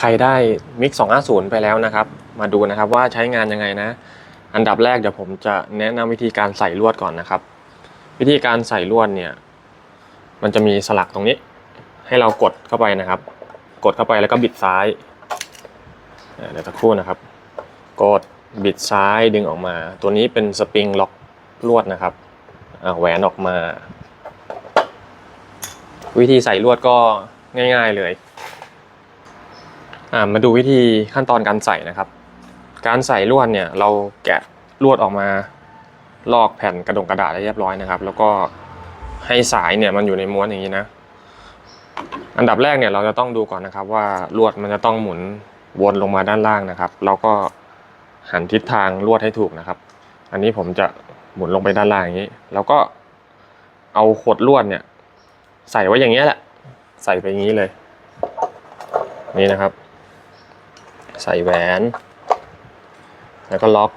ใครได้มิก250 ไปแล้วนะครับ มาดูนะครับว่าใช้งานยังไงนะ อันดับแรกเดี๋ยวผมจะแนะนำวิธีการใส่ลวดก่อนนะครับ วิธีการใส่ลวดเนี่ย มันจะมีสลักตรงนี้ ให้เรากดเข้าไปนะครับ กดเข้าไปแล้วก็บิดซ้ายเดี๋ยวตะครู่นะครับ กดบิดซ้ายดึงออกมา ตัวนี้เป็นสปริงล็อกลวดนะครับแหวนออกมา วิธีใส่ลวดก็ง่าย ๆเลย มาดูวิธีขั้นตอนการใส่นะครับ การใส่ลวดเนี่ยเราแกะลวดออกมาลอกแผ่นกระดงกระดาษให้เรียบร้อยนะครับ แล้วก็ให้สายเนี่ยมันอยู่ในม้วนอย่างนี้นะ อันดับแรกเนี่ยเราจะต้องดูก่อนนะครับว่าลวดมันจะต้องหมุนวนลงมาด้านล่างนะครับเราก็หันทิศทางลวดให้ถูกนะครับ อันนี้ผมจะหมุนลงไปด้านล่างอย่างนี้ แล้วก็เอาขดลวดเนี่ย ใส่ไว้อย่างเงี้ยแหละ ใส่ไปอย่างนี้เลย นี่นะครับ ใส่แหวน แล้วก็ล็อก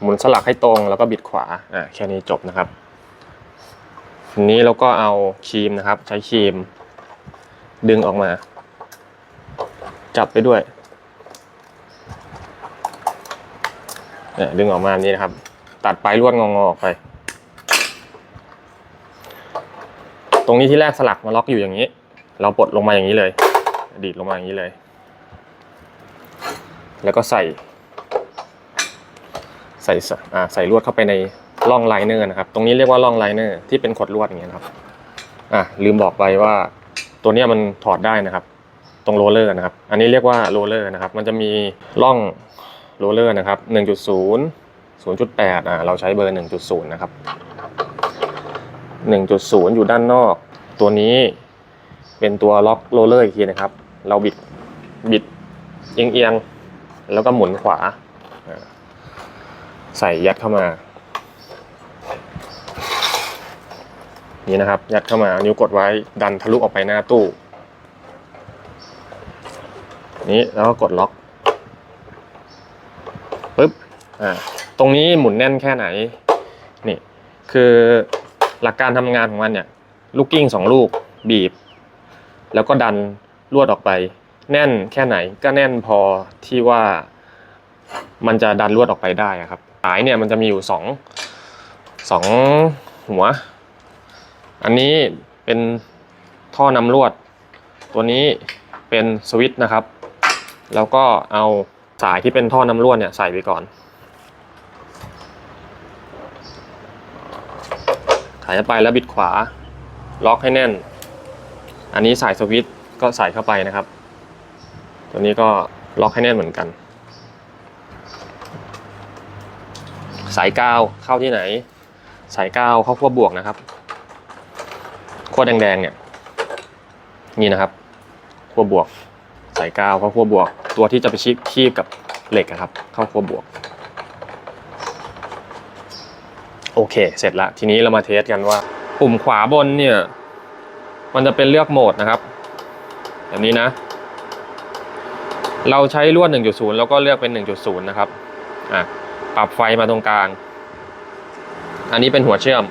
หมุนสลักให้ตรงแล้วก็บิดขวาอะแค่นี้จบนะครับทีนี้เราก็เอาครีมนะครับ ใช้ครีม ดึงออกมา จับไปด้วยเนี่ยดึงออกมานี้นะครับ ตัดปลายลวดงอๆออกไป ตรงนี้ที่แรกสลักมาล็อกอยู่อย่างนี้ เราปลดลงมาอย่างนี้เลย ดีดลงมาอย่างนี้เลย แล้วก็ใส่ใส่อ่าใส่ลวดเข้าไปในร่องไลเนอร์นะครับ ตรงนี้เรียกว่าร่องไลเนอร์ที่เป็นขดลวดอย่างเงี้ยครับ อะลืมบอกไปว่าตัวเนี้ยมันถอดได้นะครับ ตรงโรลเลอร์นะครับ อันนี้เรียกว่าโรลเลอร์นะครับ มันจะมีร่องโรลเลอร์นะครับ 1.0 0.8อ่าเราใช้เบอร์ 1.0 นะครับ 1.0 อยู่ด้านนอก ตัวนี้เป็นตัวล็อกโรลเลอร์อีกทีนะครับ เราบิดบิดเอียงเอียงๆ แล้วก็หมุนขวา ใส่ยัดเข้ามา นี่นะครับ ยัดเข้ามาเอานิ้วกดไว้ดันทะลุออกไปหน้าตู้ นี้แล้วก็กดล็อกปึ๊บอ่าตรงนี้หมุนแน่นแค่ไหน นี่ คือหลักการทำงานของมันเนี่ย ลูกกิ้งสองลูกบีบ แล้วก็ดันลวดออกไป แน่นแค่ไหนก็แน่นพอที่ว่ามันจะดันลวดออกไปได้ครับสายเนี่ยมันจะมีอยู่สองสองหัว อันนี้เป็นท่อนำลวด ตัวนี้เป็นสวิตช์นะครับ แล้วก็เอาสายที่เป็นท่อนำลวดเนี่ยใส่ไปก่อนถ่ายไปแล้วบิดขวา ล็อกให้แน่น อันนี้สายสวิตช์ก็ใส่เข้าไปนะครับ ตัวนี้ก็ล็อกให้แน่นเหมือนกัน สายกาวเข้าที่ไหน สายกาวเข้าขั้วบวกนะครับขั้วแดงๆเนี่ยนี่นะครับขั้วบวก สายกาวเข้าขั้วบวก ตัวที่จะไปชิปคีบกับเหล็กอะครับ เข้าขั้วบวกโอเค เสร็จแล้วทีนี้เรามาเทสกันว่า ปุ่มขวาบนเนี่ย มันจะเป็นเลือกโหมดนะครับ แบบนี้นะ เราใช้ลวด 1.0 แล้วก็เลือกเป็น 1.0 นะครับ อะ ปรับไฟมาตรงกลาง อันนี้เป็นหัวเชื่อม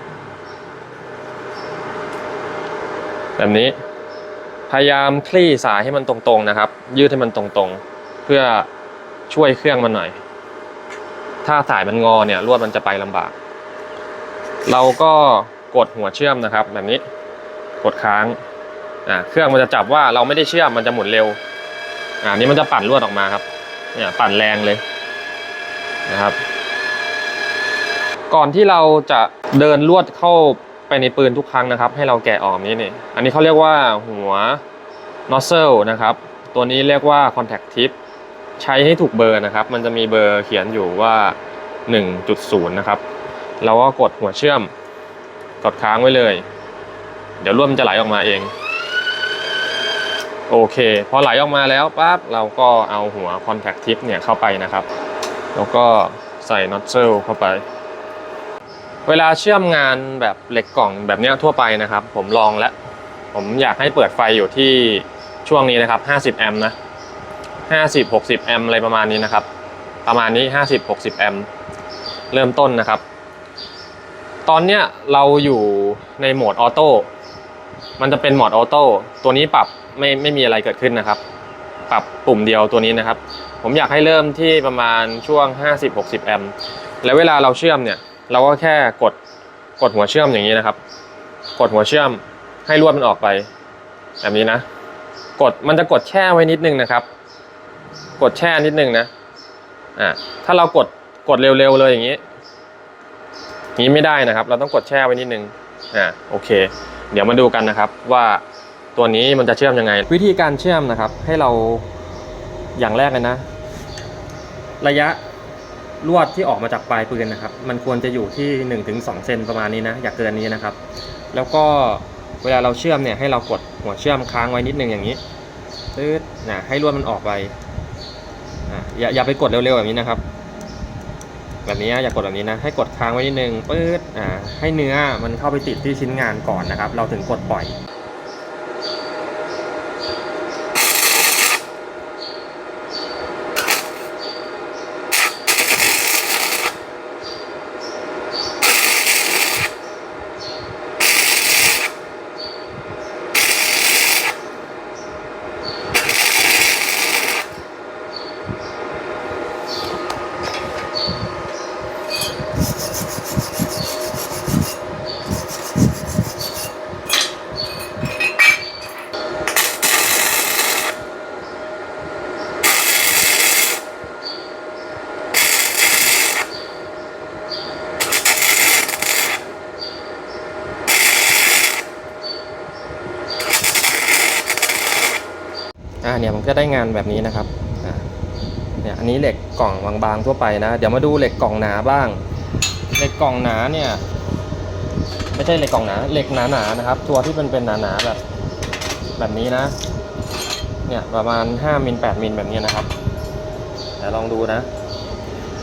แบบนี้ พยายามคลี่สายให้มันตรงๆนะครับ ยืดให้มันตรงๆ เพื่อช่วยเครื่องมันหน่อย ถ้าสายมันงอเนี่ยลวดมันจะไปลำบาก เราก็กดหัวเชื่อมนะครับ แบบนี้ กดค้าง อ่าเครื่องมันจะจับว่าเราไม่ได้เชื่อมมันจะหมุนเร็ว อ่านี่มันจะปั่นลวดออกมาครับ เนี่ยปั่นแรงเลยนะครับ ก่อนที่เราจะเดินลวดเข้าไปในปืนทุกครั้งนะครับ ให้เราแกะออกนี้นี่ อันนี้เขาเรียกว่าหัว nozzle นะครับ ตัวนี้เรียกว่า contact tip ใช้ให้ถูกเบอร์นะครับ มันจะมีเบอร์เขียนอยู่ว่า 1.0 นะครับ เราก็กดหัวเชื่อม กดค้างไว้เลย เดี๋ยวลวดมันจะไหลออกมาเอง โอเค พอไหลออกมาแล้วปั๊บเราก็เอาหัว contact tip เนี่ยเข้าไปนะครับ แล้วก็ใส่ nozzle เข้าไป เวลาเชื่อมงานแบบเหล็กกล่องแบบนี้ทั่วไปนะครับ ผมลองแล้ว ผมอยากให้เปิดไฟอยู่ที่ช่วงนี้นะครับ 50 แอมป์นะ 50 60 แอมป์อะไรประมาณนี้นะครับ ประมาณนี้ 50 60 แอมป์เริ่มต้นนะครับ ตอนเนี้ยเราอยู่ในโหมดออโต้มันจะเป็นโหมดออโต้ตัวนี้ปรับ ไม่ไม่มีอะไรเกิดขึ้นนะครับ ปรับปุ่มเดียวตัวนี้นะครับ ผมอยากให้เริ่มที่ประมาณช่วง 50-60 แอมป์แล้วเวลาเราเชื่อมเนี่ย เราก็แค่กดกดหัวเชื่อมอย่างนี้นะครับ กดหัวเชื่อมให้ลวดมันออกไป แบบนี้นะ กดมันจะกดแช่ไว้นิดนึงนะครับ กดแช่นิดนึงนะอ่าถ้าเรากดกดเร็วๆเลยอย่างนี้นี้ไม่ได้นะครับ เราต้องกดแช่ไว้นิดนึงอ่าโอเค เดี๋ยวมาดูกันนะครับว่า ตัวนี้มันจะเชื่อมยังไง วิธีการเชื่อมนะครับ ให้เราอย่างแรกเลยนะ ระยะลวดที่ออกมาจากปลายปืนนะครับ มันควรจะอยู่ที่1-2เซนประมาณนี้นะ อย่าเกินนี้นะครับ แล้วก็เวลาเราเชื่อมเนี่ยให้เรากดหัวเชื่อมค้างไว้นิดนึงอย่างนี้ตืดนะให้ลวดมันออกไปอะอย่าอย่าไปกดเร็วๆแบบนี้นะครับ แบบนี้อย่ากดแบบนี้นะ ให้กดค้างไว้นิดนึงปื๊ดอ่าให้เนื้อมันเข้าไปติดที่ชิ้นงานก่อนนะครับ เราถึงกดปล่อย เนี่ยมันก็ได้งานแบบนี้นะครับเนี่ยอันนี้เหล็กกล่องบางๆทั่วไปนะ เดี๋ยวมาดูเหล็กกล่องหนาบ้าง เหล็กกล่องหนาเนี่ย ไม่ใช่เหล็กกล่องหนา เหล็กหนาๆนะครับ ตัวที่เป็นเป็นหนาๆแบบแบบนี้นะ เนี่ยประมาณ5มิล8มิลแบบนี้นะครับเดี๋ยวลองดูนะ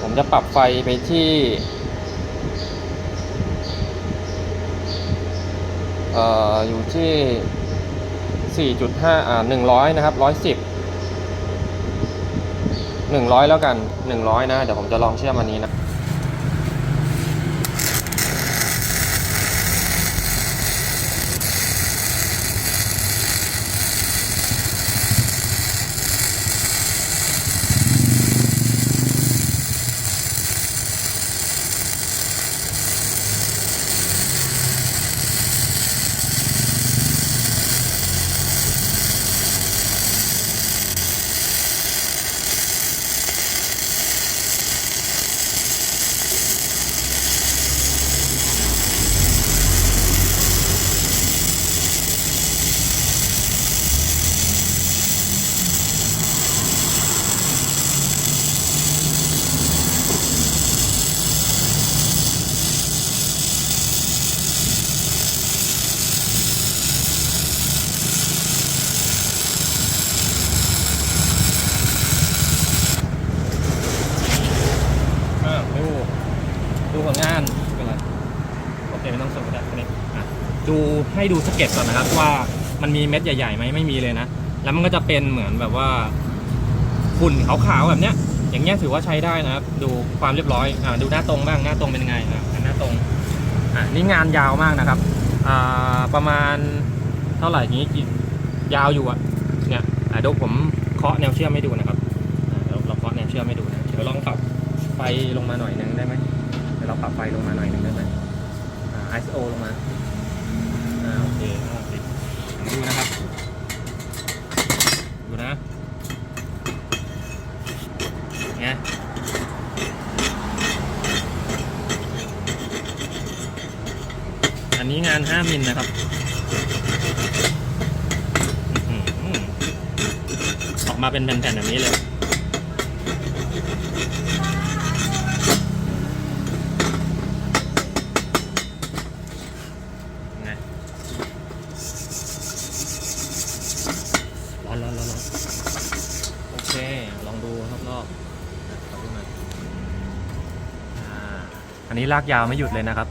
ผมจะปรับไฟไปที่เอ่ออยู่ที่ 4.5อ่า100 นะครับ 110 100 แล้วกัน 100 นะ เดี๋ยวผมจะลองเชื่อมอันนี้นะ อ่าดูดูผลงานเป็นไรโอเคไม่ต้องส่งก็ได้นี่อะดู ให้ดูสเก็ตก่อนนะครับว่ามันมีเม็ดใหญ่ๆไหมไม่มีเลยนะ แล้วมันก็จะเป็นเหมือนแบบว่าฝุ่นขาวๆแบบเนี้ย อย่างเงี้ยถือว่าใช้ได้นะครับ ดูความเรียบร้อยอ่าดูหน้าตรงบ้างหน้าตรงเป็นยังไงอะหน้าตรงอ่านี่งานยาวมากนะครับอ่าประมาณเท่าไหร่นี้กี่ยาวอยู่อะเนี่ยอะเดี๋ยวผมเคาะแนวเชื่อมให้ดูนะครับอ่าเราเคาะแนวเชื่อมให้ดูนะเดี๋ยวลองปรับไฟลงมาหน่อยหนึงได้ไหมเดี๋ยวเราปรับไฟลงมาหน่อยหนึงได้ไหมอ่า ISO ลงมา อ่าโอเคโอเคดูนะครับ ดูนะไงอันนี้งาน5มิลนะครับออกมาเป็นแผ่นๆแบบนี้เลย ไงร้อนร้อนร้อนร้อนโอเค ลองดูรอบๆนะขอดูหน่อยอ่าอันนี้ ลากยาวไม่หยุดเลยนะครับ